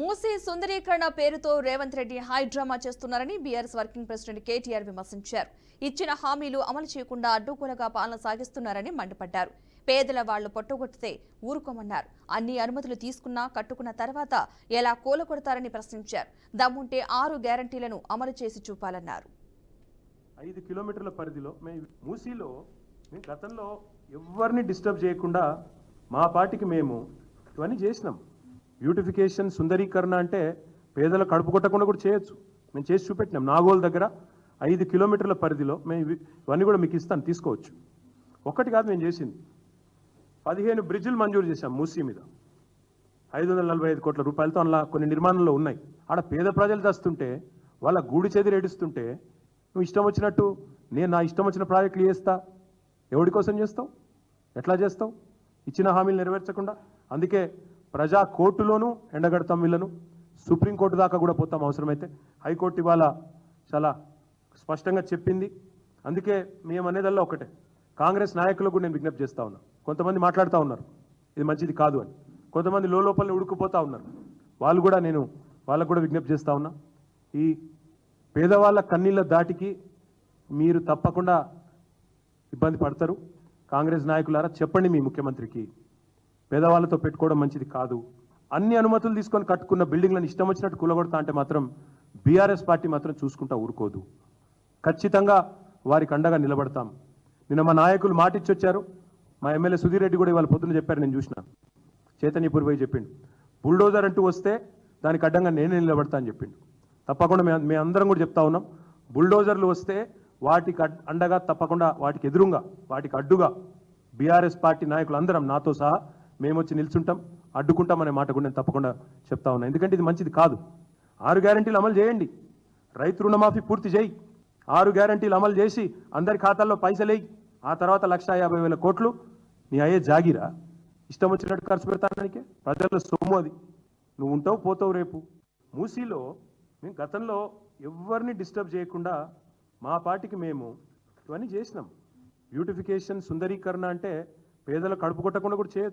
మూసీ సుందరీకరణ పేరుతో Revanth Reddy high drama చేస్తున్నారని బీఆర్ఎస్ వర్కింగ్ ప్రెసిడెంట్ కేటీఆర్ విమర్శించారు. ఇచ్చిన హామీలు అమలు చేయకుండా అడ్డుగోలుగా పాలన సాగిస్తున్నారని మండిపడ్డారు. పేదల వాళ్ళు పొట్టగొట్టితే ఊరుకోమన్నారు. అన్ని అనుమతులు తీసుకున్నా కట్టుకున్న తర్వాత ఎలా కూలగొడతారని ప్రశ్నించారు. దమ్ముంటే ఆరు గ్యారంటీలను అమలు చేసి చూపాలన్నారు. ఐదు కిలోమీటర్ల పరిధిలో మేము మూసీలో గతంలో ఎవరిని డిస్టర్బ్ చేయకుండా మా పార్టీకి మేము ఇవన్నీ చేసినాం. బ్యూటిఫికేషన్ సుందరీకరణ అంటే పేదల కడుపు కొట్టకుండా కూడా చేయొచ్చు. మేము చేసి చూపెట్టినాం. నాగోల్ దగ్గర ఐదు కిలోమీటర్ల పరిధిలో మేము ఇవన్నీ కూడా మీకు ఇస్తాను తీసుకోవచ్చు. ఒక్కటి కాదు మేము చేసింది. పదిహేను బ్రిడ్జిలు మంజూరు చేశాం మూసీ మీద. ఐదు వందల నలభై ఐదు కోట్ల రూపాయలతో అలా కొన్ని నిర్మాణంలో ఉన్నాయి. ఆడ పేద ప్రజలు దస్తుంటే వాళ్ళ గూడి చెదిరి ఏడుస్తుంటే నువ్వు ఇష్టం వచ్చినట్టు నేను నా ఇష్టం వచ్చిన ప్రాజెక్టులు చేస్తా. ఎవడి కోసం చేస్తావు? ఎట్లా చేస్తావు? ఇచ్చిన హామీలు నెరవేర్చకుండా? అందుకే ప్రజా కోర్టులోనూ ఎండగడతాం వీళ్ళను. సుప్రీంకోర్టు దాకా కూడా పోతాం అవసరమైతే. హైకోర్టు ఇవాళ చాలా స్పష్టంగా చెప్పింది. అందుకే మేమనేదల్లా ఒకటే. కాంగ్రెస్ నాయకులకు కూడా నేను విజ్ఞప్తి చేస్తా ఉన్నా. కొంతమంది మాట్లాడుతూ ఉన్నారు. ఇది మంచిది కాదు అని. కొంతమంది లోపల ఉడుకుపోతా ఉన్నారు. వాళ్ళు కూడా నేను వాళ్ళకు కూడా విజ్ఞప్తి చేస్తూ ఉన్నా. ఈ పేదవాళ్ళ కన్నీళ్ళ దాటికి మీరు తప్పకుండా ఇబ్బంది పడతారు. కాంగ్రెస్ నాయకులారా చెప్పండి మీ ముఖ్యమంత్రికి. పేదవాళ్ళతో పెట్టుకోవడం మంచిది కాదు. అన్ని అనుమతులు తీసుకొని కట్టుకున్న బిల్డింగ్లను ఇష్టం వచ్చినట్టు కూలగొడతా అంటే మాత్రం బీఆర్ఎస్ పార్టీ మాత్రం చూసుకుంటా ఊరుకోదు. ఖచ్చితంగా వారికి అండగా నిలబడతాం. నిన్న మా నాయకులు మాటిచ్చి వచ్చారు మా ఎమ్మెల్యే సుధీర్ రెడ్డి కూడా ఇవాళ పొద్దున్న చెప్పారు నేను చూసిన. చైతన్యపూర్ పోయి చెప్పిండు. బుల్డోజర్ అంటూ వస్తే దానికి అడ్డంగా నేనే నిలబడతా అని చెప్పిండు. తప్పకుండా మేము మేము అందరం కూడా చెప్తా ఉన్నాం. బుల్డోజర్లు వస్తే వాటికి అడ్- అండగా తప్పకుండా వాటికి ఎదురుగా వాటికి అడ్డుగా బీఆర్ఎస్ పార్టీ నాయకులు అందరం నాతో సహా మేము వచ్చి నిల్చుంటాం అడ్డుకుంటాం అనే మాట కూడా నేను తప్పకుండా చెప్తా ఉన్నా. ఎందుకంటే ఇది మంచిది కాదు. ఆరు గ్యారంటీలు అమలు చేయండి. రైతు రుణమాఫీ పూర్తి చేయి. ఆరు గ్యారంటీలు అమలు చేసి అందరి ఖాతాల్లో పైసలేయి ఆ తర్వాత లక్ష యాభై వేల కోట్లు నీ అయ్యే జాగిరా. ఇష్టం వచ్చినట్టు ఖర్చు పెడతానికి ప్రజల సొమ్ము అది. నువ్వు ఉంటావు పోతావు రేపు. మూసీలో మేము గతంలో ఎవరిని డిస్టర్బ్ చేయకుండా మా పార్టీకి మేము ఇవన్నీ చేసినాం. బ్యూటిఫికేషన్ సుందరీకరణ అంటే పేదలు కడుపు కొట్టకుండా కూడా చేయొచ్చు.